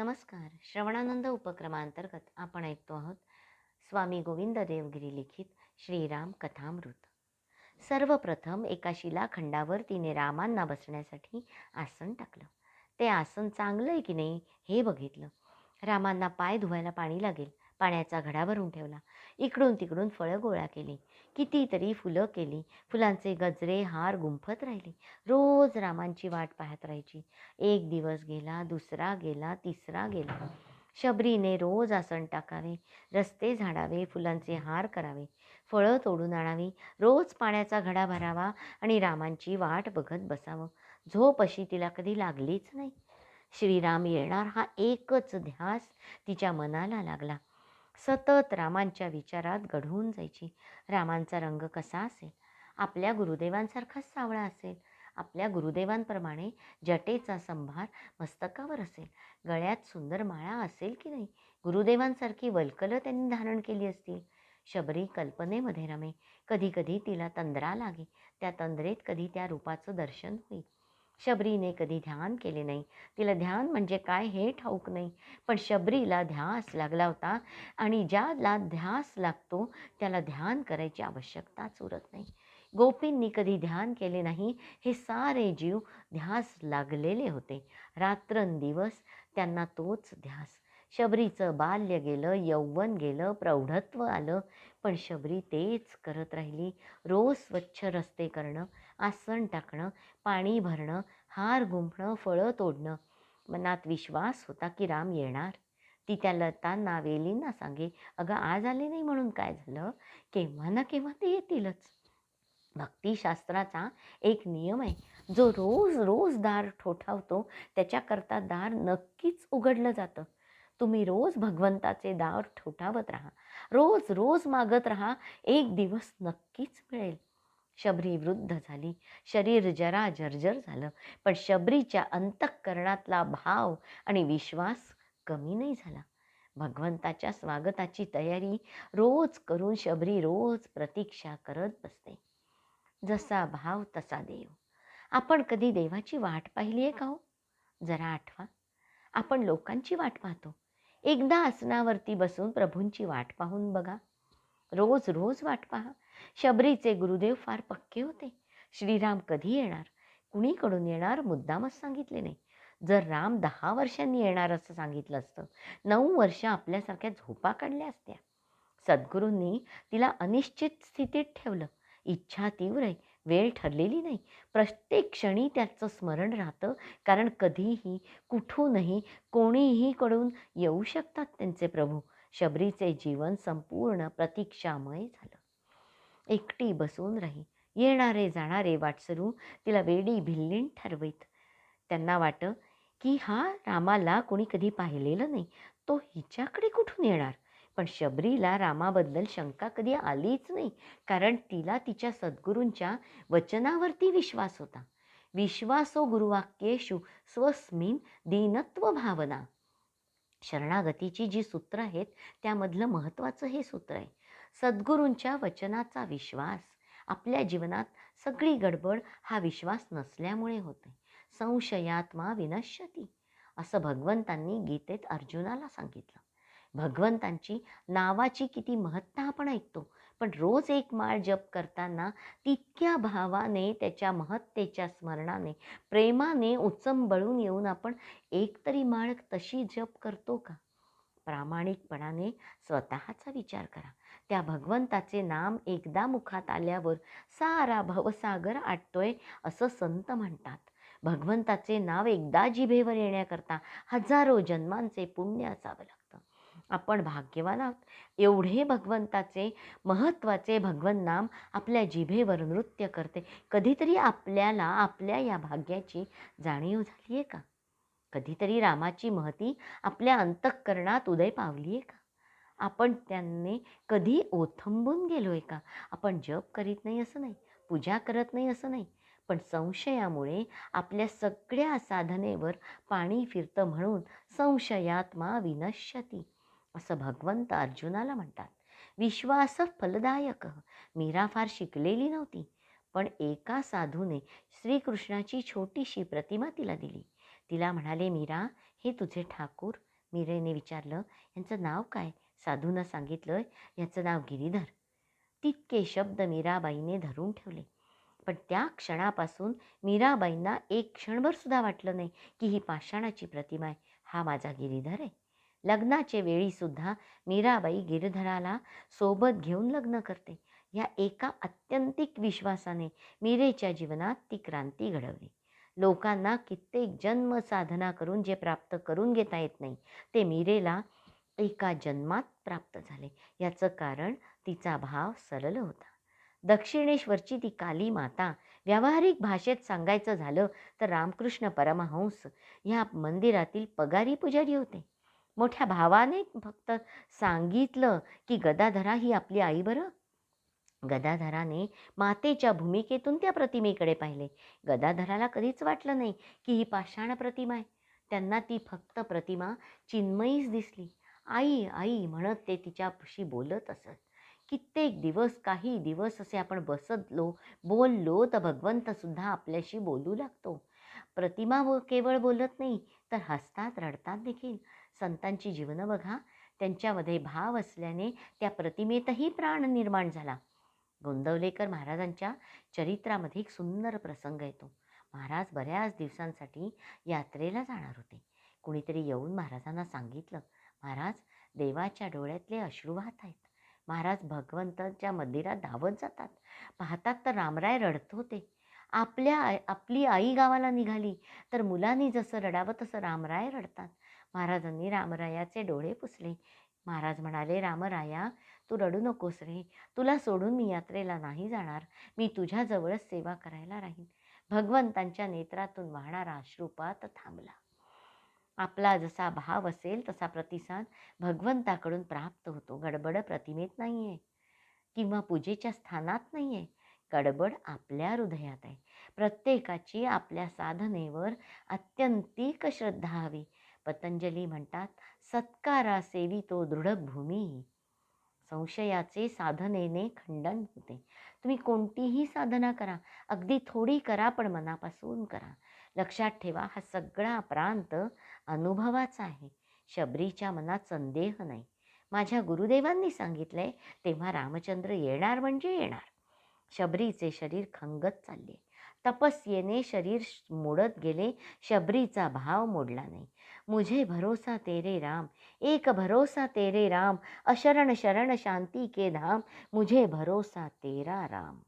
नमस्कार. श्रवणानंद उपक्रमांतर्गत आपण ऐकतो आहोत स्वामी गोविंद देवगिरी लिखित श्रीराम कथामृत. सर्वप्रथम एका शिलाखंडावर तिने रामांना बसण्यासाठी आसन टाकलं. ते आसन चांगलं आहे की नाही हे बघितलं. रामांना पाय धुवायला पाणी लागेल. पाण्याचा घडा भरून ठेवला. इकडून तिकडून फळं गोळा केली. कितीतरी फुलं केली. फुलांचे गजरे हार गुंफत राहिले. रोज रामांची वाट पाहत राहायची. एक दिवस गेला दुसरा गेला तिसरा गेला. शबरीने रोज आसन टाकावे रस्ते झाडावे फुलांचे हार करावे. फळं तोडून आणावी. रोज पाण्याचा घडा भरावा आणि रामांची वाट बघत बसावं. झोप अशी तिला कधी लागलीच नाही. श्रीराम येणार हा एकच ध्यास तिच्या मनाला लागला. सतत रामांच्या विचारात घडवून जायची. रामांचा रंग कसा असेल? आपल्या गुरुदेवांसारखाच सावळा असेल? आपल्या गुरुदेवांप्रमाणे जटेचा संभार मस्तकावर असेल? गळ्यात सुंदर माळा असेल की नाही? गुरुदेवांसारखी वल्कलं त्यांनी धारण केली असतील? शबरी कल्पनेमध्ये रमे. कधी कधी तिला तंद्रा लागे. त्या तंद्रेत कधी त्या रूपाचं दर्शन होईल? शबरीने कधी ध्यान केले नाही. तिला ध्यान म्हणजे काय हे ठाऊक नाही. पण शबरीला ध्यास लागला होता आणि ज्याला ध्यास लागतो त्याला ध्यान करायची आवश्यकताच उरत नाही. गोपींनी कधी ध्यान केले नाही हे सारे जीव ध्यास लागलेले होते. रात्रंदिवस त्यांना तोच ध्यास. शबरीचं बाल्य गेलं यौवन गेलं प्रौढत्व आलं पण शबरी तेच करत राहिली. रोज स्वच्छ रस्ते करणं आसन टाकणं पाणी भरणं हार गुंफणं फळं तोडणं. मनात विश्वास होता की राम येणार. ती त्या लतांना वेलींना सांगे अगं आज आले नाही म्हणून काय झालं? केव्हा ना केव्हा ते येतीलच. भक्तिशास्त्राचा एक नियम आहे जो रोज रोज दार ठोठावतो त्याच्याकरता दार नक्कीच उघडलं जातं. तुम्ही रोज भगवंताचे दार ठोठावत राहा. रोज रोज मागत राहा. एक दिवस नक्कीच मिळेल. शबरी वृद्ध झाली. शरीर जरा जर्जर झालं. पण शबरीच्या अंतःकरणातला भाव आणि विश्वास कमी नाही झाला. भगवंताच्या स्वागताची तयारी रोज करून शबरी रोज प्रतीक्षा करत बसते. जसा भाव तसा देव. आपण कधी देवाची वाट पाहिली आहे का हो? जरा आठवा. आपण लोकांची वाट पाहतो. एकदा आसनावरती बसून प्रभूंची वाट पाहून बघा. रोज रोज वाट पहा. शबरीचे गुरुदेव फार पक्के होते. श्रीराम कधी येणार? कुणीकडून येणार? मुद्दामच सांगितले नाही. जर राम दहा वर्षांनी येणार असं सांगितलं असतं नऊ वर्ष आपल्यासारख्या झोपा काढल्या असत्या. सद्गुरूंनी तिला अनिश्चित स्थितीत ठेवलं. इच्छा तीव्र आहे वेळ ठरलेली नाही. प्रत्येक क्षणी त्याचं स्मरण राहतं कारण कधीही कुठूनही कोणीही कडून येऊ शकतात त्यांचे प्रभू. शबरीचे जीवन संपूर्ण प्रतीक्षामय झालं. एकटी बसून राही. येणारे जाणारे वाटसरू तिला वेडी भिल्लीन ठरवीत. त्यांना वाट की हा रामाला कोणी कधी पाहिलेलं नाही. तो हिच्याकडे कुठून येणार? पण शबरीला रामाबद्दल शंका कधी आलीच नाही. कारण तिला तिच्या सद्गुरूंच्या वचनावरती विश्वास होता. विश्वासो गुरुवाक्येषु स्वस्मिन दीनत्व भावना. शरणागतीची जी सूत्र आहेत त्यामधलं महत्त्वाचं हे सूत्र आहे. सद्गुरूंच्या वचनाचा विश्वास. आपल्या जीवनात सगळी गडबड हा विश्वास नसल्यामुळे होते. संशयात्मा विनश्यती. असं भगवंतांनी गीतेत अर्जुनाला सांगितलं. भगवंतांची नावाची किती महत्ता आपण ऐकतो. पण रोज एक माळ जप करताना तितक्या भावाने त्याच्या महत्तेच्या स्मरणाने प्रेमाने उचंबळून येऊन आपण एक तरी माळ तशी जप करतो का? प्रामाणिकपणाने स्वतःचा विचार करा. त्या भगवंताचे नाम एकदा मुखात आल्यावर सारा भवसागर आटतोय असं संत म्हणतात. भगवंताचे नाव एकदा जिभेवर येण्याकरता हजारो जन्मांचे पुण्य असावं लागतं. आपण भाग्यवान आहोत. एवढे भगवंताचे महत्त्वाचे भगवन नाम आपल्या जिभेवर नृत्य करते. कधीतरी आपल्याला आपल्या या भाग्याची जाणीव झाली आहे का? कधीतरी रामाची महती आपल्या अंतःकरणात उदय पावली आहे का? आपण त्यांनी कधी ओथंबून गेलो आहे का? आपण जप करीत नाही असं नाही पूजा करत नाही असं नाही पण संशयामुळे आपल्या सगळ्या साधनेवर पाणी फिरतं म्हणून संशयात्मा विनश्यती असं भगवंत अर्जुनाला म्हणतात. विश्वास फलदायक मीरा फार शिकलेली नव्हती पण एका साधूने श्रीकृष्णाची छोटीशी प्रतिमा तिला दिली. तिला म्हणाले मीरा हे तुझे ठाकूर मीरेने विचारलं यांचं नाव काय? साधूनं सांगितलं याचं नाव गिरीधर. तितके शब्द मीराबाईने धरून ठेवले. पण त्या क्षणापासून मीराबाईंना एक क्षणभर सुद्धा वाटलं नाही की ही पाषाणाची प्रतिमा आहे. हा माझा गिरीधर आहे. लग्नाचे वेळीसुद्धा मीराबाई गिरधराला सोबत घेऊन लग्न करते. या एका अत्यंतिक विश्वासाने मीरेच्या जीवनात ती क्रांती घडवली. लोकांना कित्येक जन्म साधना करून जे प्राप्त करून घेता येत नाही ते मीरेला एका जन्मात प्राप्त झाले. याचं कारण तिचा भाव सरळ होता. दक्षिणेश्वरची ती काली माता व्यावहारिक भाषेत सांगायचं झालं तर रामकृष्ण परमहंस ह्या मंदिरातील पगारी पुजारी होते. मोठ्या भावाने फक्त सांगितलं की गदाधरा ही आपली आई बरं. गदाधराने मातेच्या भूमिकेतून त्या प्रतिमेकडे पाहिले. गदाधराला कधीच वाटलं नाही की ही पाषाण प्रतिमा आहे. त्यांना ती फक्त प्रतिमा चिन्मयीच दिसली. आई आई म्हणत ते तिच्याशी बोलत असत. कित्येक दिवस काही दिवस असे आपण बसतलो बोललो तर भगवंतसुद्धा आपल्याशी बोलू लागतो. प्रतिमा व केवळ बोलत नाही तर हसतात रडतात देखील. संतांची जीवनं बघा त्यांच्यामध्ये भाव असल्याने त्या प्रतिमेतही प्राण निर्माण झाला. गोंदवलेकर महाराजांच्या चरित्रामध्ये एक सुंदर प्रसंग येतो. महाराज बऱ्याच दिवसांसाठी यात्रेला जाणार होते. कुणीतरी येऊन महाराजांना सांगितलं महाराज देवाच्या डोळ्यातले अश्रू वाहत आहेत. महाराज भगवंताच्या मंदिरात धावत जातात. पाहतात तर रामराय रडत होते. आपल्या आई आपली आई गावाला निघाली. तर मुलांनी जसं रडावं तसं रामराय रडतात. महाराजांनी रामरायाचे डोळे पुसले. महाराज म्हणाले रामराया तू रडू नकोस रे. तुला सोडून मी यात्रेला नाही जाणार. मी तुझ्याजवळच सेवा करायला राहीन. भगवंतांच्या नेत्रातून वाहणारा अश्रुपात थांबला. आपला जसा भाव असेल तसा प्रतिसाद भगवंताकडून प्राप्त होतो. गडबड प्रतिमेत नाही आहे किंवा पूजेच्या स्थानात नाही आहे गडबड आपल्या हृदयात आहे. प्रत्येकाची आपल्या साधनेवर अत्यंतिक श्रद्धा हवी. पतंजली म्हणतात सत्कारा सेवितो दृढभूमी. संशयाचे साधनेने खंडन होते. तुम्ही कोणतीही साधना करा. अगदी थोडी करा पण मनापासून करा. लक्षात ठेवा हा सगळा प्रांत अनुभवाचा आहे. शबरीच्या मनात संदेह नाही. माझ्या गुरुदेवांनी सांगितलंय तेव्हा रामचंद्र येणार म्हणजे येणार. शबरीचे शरीर खंगत चालले. तपस्येने शरीर मोडत गेले शबरीचा भाव मोडला नाही. मुझे भरोसा तेरे राम एक भरोसा तेरे राम अशरण शरण शांती के धाम मुझे भरोसा तेरा राम.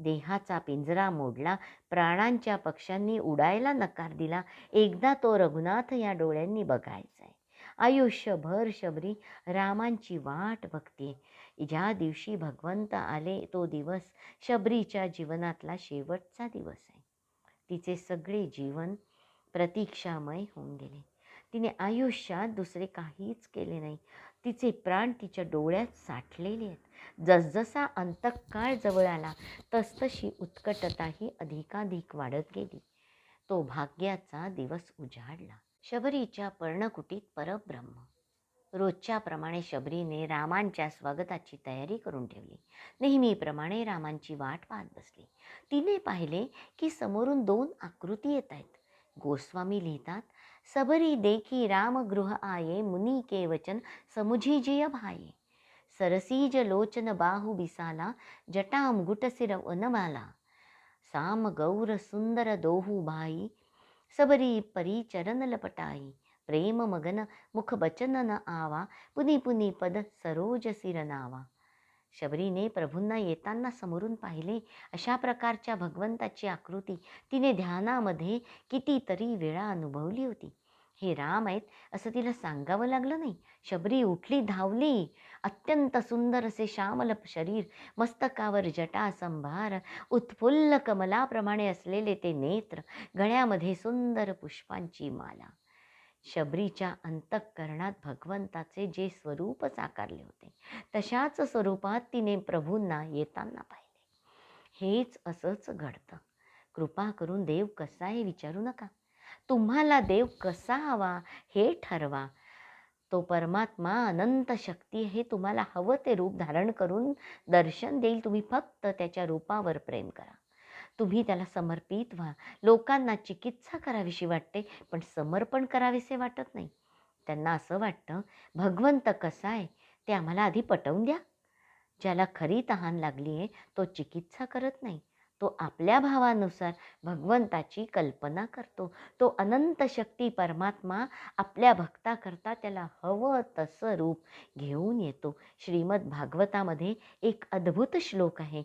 देहाचा पिंजरा मोडला प्राणांच्या पक्ष्यांनी उडायला नकार दिला एकदा तो रघुनाथ या डोळ्यांनी बघायचा आहे आयुष्यभर शबरी रामांची वाट बघते. ज्या दिवशी भगवंत आले तो दिवस शबरीच्या जीवनातला शेवटचा दिवस आहे तिचे सगळे जीवन प्रतीक्षामय होऊन गेले. तिने आयुष्यात दुसरे काहीच केले नाही. तिचे प्राण तिच्या डोळ्यात साठलेले आहेत. जसजसा अंतकाळ जवळ आला तसतशी उत्कटताही अधिकाधिक वाढत गेली. तो भाग्याचा दिवस उजाडला. शबरीच्या पर्णकुटीत परब्रह्म. रोजच्याप्रमाणे शबरीने रामांच्या स्वागताची तयारी करून ठेवली. नेहमीप्रमाणे रामांची वाट पाहत बसली. तिने पाहिले की समोरून दोन आकृती येत आहेत. गोस्वामी लिहितात सबरी देखी रामगृह आये मुनि के वचन समुझी जिय भाये। सरसीज लोचन बाहु बिसाला जटा गुट सिर वनमाला। साम गौर सुंदर दोहू भाई सबरी परी चरण लपटाई। प्रेम मगन मुख बचन न आवा पुनी पुनी पद सरोज सिर नावा। शबरीने प्रभूंना येताना समोरून पाहिले अशा प्रकारच्या भगवंताची आकृती तिने ध्यानामध्ये कितीतरी वेळा अनुभवली होती. हे राम आहेत असं तिला सांगावं लागलं नाही. शबरी उठली धावली. अत्यंत सुंदर असे श्यामल शरीर मस्तकावर जटा संभार उत्फुल्ल कमलाप्रमाणे असलेले ते नेत्र गळ्यामध्ये सुंदर पुष्पांची माला. शबरीच्या अंतःकरणात भगवंताचे जे स्वरूप साकारले होते तशाच स्वरूपात तिने प्रभूंना येताना पाहिले. हेच असंच घडतं. कृपा करून देव कसा आहे विचारू नका. तुम्हाला देव कसा हवा हे ठरवा. तो परमात्मा अनंत शक्ती हे तुम्हाला हवं ते रूप धारण करून दर्शन देईल. तुम्ही फक्त त्याच्या रूपावर प्रेम करा. तुम्ही त्याला समर्पित व्हा. लोकांना चिकित्सा करावीशी वाटते पण समर्पण करावेसे वाटत नाही. त्यांना असं वाटतं भगवंत कसा आहे? ते आम्हाला आधी पटवून द्या. ज्याला खरी तहान लागली आहे तो चिकित्सा करत नाही. तो आपल्या भावानुसार भगवंताची कल्पना करतो. तो अनंत शक्ती परमात्मा आपल्या भक्ताकरता त्याला हवं तसं रूप घेऊन येतो. श्रीमद भागवतामध्ये एक अद्भुत श्लोक आहे.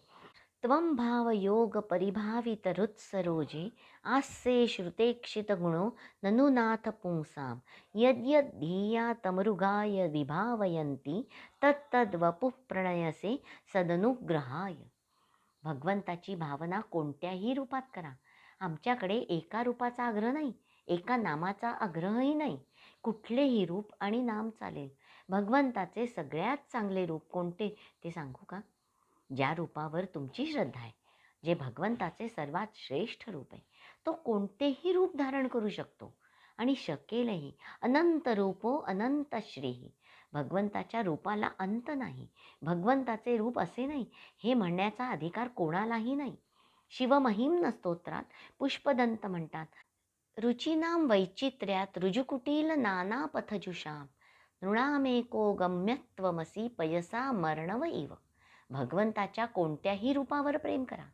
त्वं भाव योग परिभावित रुत्सरोजे आस्ये श्रुतेक्षित गुणो ननुनाथ पुंसां यद्यद् तमृगाय विभावयन्ति तत्तद्वपुः प्रणयसे सदनुग्रहाय। भगवंताची भावना कोणत्याही रूपात करा. आमच्याकडे एका रूपाचा आग्रह नाही एका नामाचा आग्रहही नाही. कुठलेही रूप आणि नाम चालेल. भगवंताचे सगळ्यात चांगले रूप कोणते ते सांगू का? ज्या रूपावर तुमची श्रद्धा आहे जे भगवंताचे सर्वात श्रेष्ठ रूप आहे तो कोणतेही रूप धारण करू शकतो. आणि शकेलही अनंत रूपो अनंत श्रीही. भगवंताच्या रूपाला अंत नाही. भगवंताचे रूप असे नाही हे म्हणण्याचा अधिकार कोणालाही नाही. शिवमहिम्न स्तोत्रात पुष्पदंत म्हणतात. रुचिनाम वैचित्र्यात रुजुकुटील नाना पथजुषाम नृणामेको गम्यत्वमसी पयसा मर्णव इव. भगवंताच्या कोणत्याही रूपावर प्रेम करा.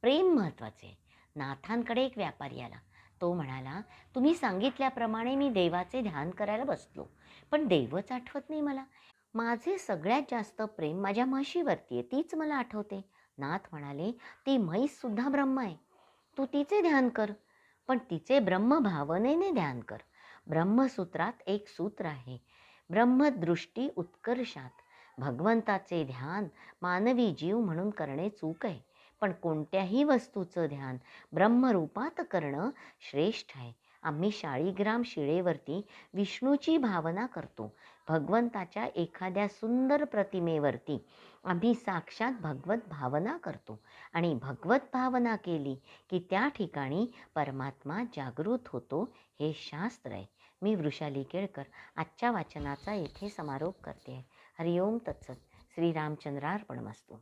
प्रेम महत्त्वाचे. नाथांकडे एक व्यापारी आला. तो म्हणाला तुम्ही सांगितल्याप्रमाणे मी देवाचे ध्यान करायला बसलो. पण देवच आठवत नाही मला. माझे सगळ्यात जास्त प्रेम माझ्या म्हशीवरती आहे. तीच मला आठवते. नाथ म्हणाले ती म्हैससुद्धा ब्रह्म आहे. तू तिचे ध्यान कर. पण तिचे ब्रह्मभावनेने ध्यान कर. ब्रह्मसूत्रात एक सूत्र आहे. ब्रह्मदृष्टी उत्कर्षात. भगवंताचे ध्यान मानवी जीव म्हणून करणे चूक आहे. पण कोणत्याही वस्तूचं ध्यान ब्रह्मरूपात करणं श्रेष्ठ आहे. आम्ही शाळीग्राम शिळेवरती विष्णूची भावना करतो. भगवंताच्या एखाद्या सुंदर प्रतिमेवरती आम्ही साक्षात भगवत भावना करतो. आणि भगवत भावना केली की त्या ठिकाणी परमात्मा जागृत होतो हे शास्त्र आहे. मी वृषाली केळकर आजच्या वाचनाचा येथे समारोप करते. आहे हरिओम तत्सत. श्रीरामचंद्रार्पणमस्तू.